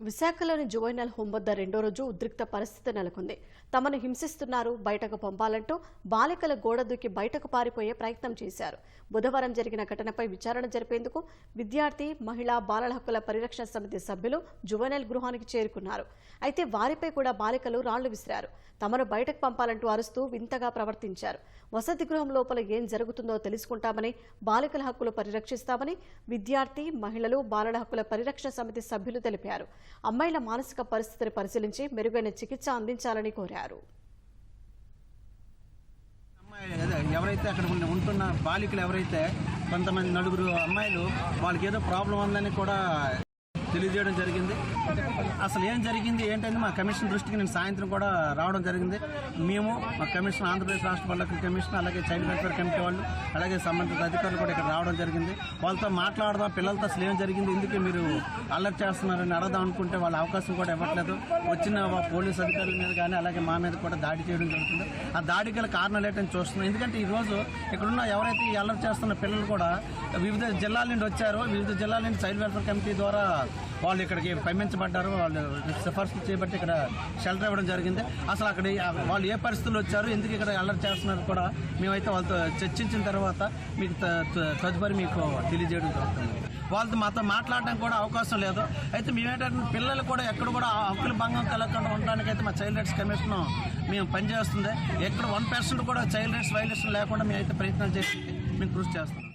విశాఖలోని juvenile home వద్ద రెండో రోజు ఉద్రిక్త పరిస్థితి నెలకొంది. తమను హింసిస్తున్నారు బయటకు పంపాలంటూ బాలికల గోడ దూకి బయటకు పారిపోయే ప్రయత్నం చేశారు. బుధవారం జరిగిన ఘటనపై విచారణ జరిపేందుకు విద్యార్థి మహిళా బాలల హక్కుల పరిరక్షణ సమితి సభ్యులు జువైనల్ గృహానికి చేరుకున్నారు. అయితే వారిపై కూడా బాలికలు రాళ్ళు విసిరారు. తమను బయటకు పంపాలంటూ అరుస్తూ వింతగా ప్రవర్తించారు. వసతి గృహం లోపల ఏం జరుగుతుందో తెలుసుకుంటామని బాలికల హక్కులు పరిరక్షిస్తామని విద్యార్థి మహిళలు బాలల హక్కుల పరిరక్షణ సమితి సభ్యులు తెలిపారు. అమ్మాయిల మానసిక పరిస్థితిని పరిశీలించి మెరుగైన చికిత్స అందించాలని కోరారు. అమ్మాయి ఎవరైతే అక్కడ ఉన్న- ఉంటున్న బాలికలు ఎవరైతే కొంతమంది నలుగురు అమ్మాయిలు వాళ్ళకి ఏదో ప్రాబ్లం ఉందని కూడా తెలియజేయడం జరిగింది. అసలు ఏం జరిగింది ఏంటంటే మా కమిషన్ దృష్టికి నేను సాయంత్రం కూడా రావడం జరిగింది. మేము మా కమిషన్ ఆంధ్రప్రదేశ్ రాష్ట్ర బాలికల కమిషన్ అలాగే చైల్డ్ వెల్ఫేర్ కమిటీ వాళ్ళు అలాగే సంబంధిత అధికారులు కూడా ఇక్కడ రావడం జరిగింది. వాళ్ళతో మాట్లాడదాం పిల్లలతో అసలు ఏం జరిగింది ఎందుకు మీరు అలర్ట్ చేస్తున్నారని అడగదాం అనుకుంటే వాళ్ళ అవకాశం కూడా ఇవ్వట్లేదు. వచ్చిన పోలీస్ అధికారుల మీద కానీ అలాగే మా మీద కూడా దాడి చేయడం జరుగుతుంది. ఆ దాడికి గల కారణాలు ఏంటని చూస్తున్నాం. ఎందుకంటే ఈ రోజు ఇక్కడున్న ఎవరైతే ఈ అలర్ట్ చేస్తున్న పిల్లలు కూడా వివిధ జిల్లాల నుండి వచ్చారో వివిధ జిల్లాల నుండి చైల్డ్ వెల్ఫేర్ కమిటీ ద్వారా వాళ్ళు ఇక్కడికి పంపించబడ్డారు వాళ్ళు సిఫార్సు చేయబట్టి ఇక్కడ షెల్టర్ ఇవ్వడం జరిగింది. అసలు అక్కడ వాళ్ళు ఏ పరిస్థితుల్లో వచ్చారు ఎందుకు ఇక్కడ అలర్ట్ చేస్తున్నారు కూడా మేమైతే వాళ్ళతో చర్చించిన తర్వాత మీకు త- త- తదుపరి మీకు తెలియజేయడం జరుగుతుంది. వాళ్ళతో మాతో మాట్లాడడం కూడా అవకాశం లేదు. అయితే మేమేంటంటే పిల్లలు కూడా ఎక్కడ కూడా హక్కుల భంగం కలగకుండా ఉండడానికి అయితే మా చైల్డ్ రైట్స్ కమిషన్ మేము పనిచేస్తుంది. ఎక్కడ వన్ పర్సెంట్ కూడా చైల్డ్ రైట్స్ వైలేషన్ లేకుండా మేమైతే ప్రయత్నం చేసి మేము కృషి చేస్తున్నాం.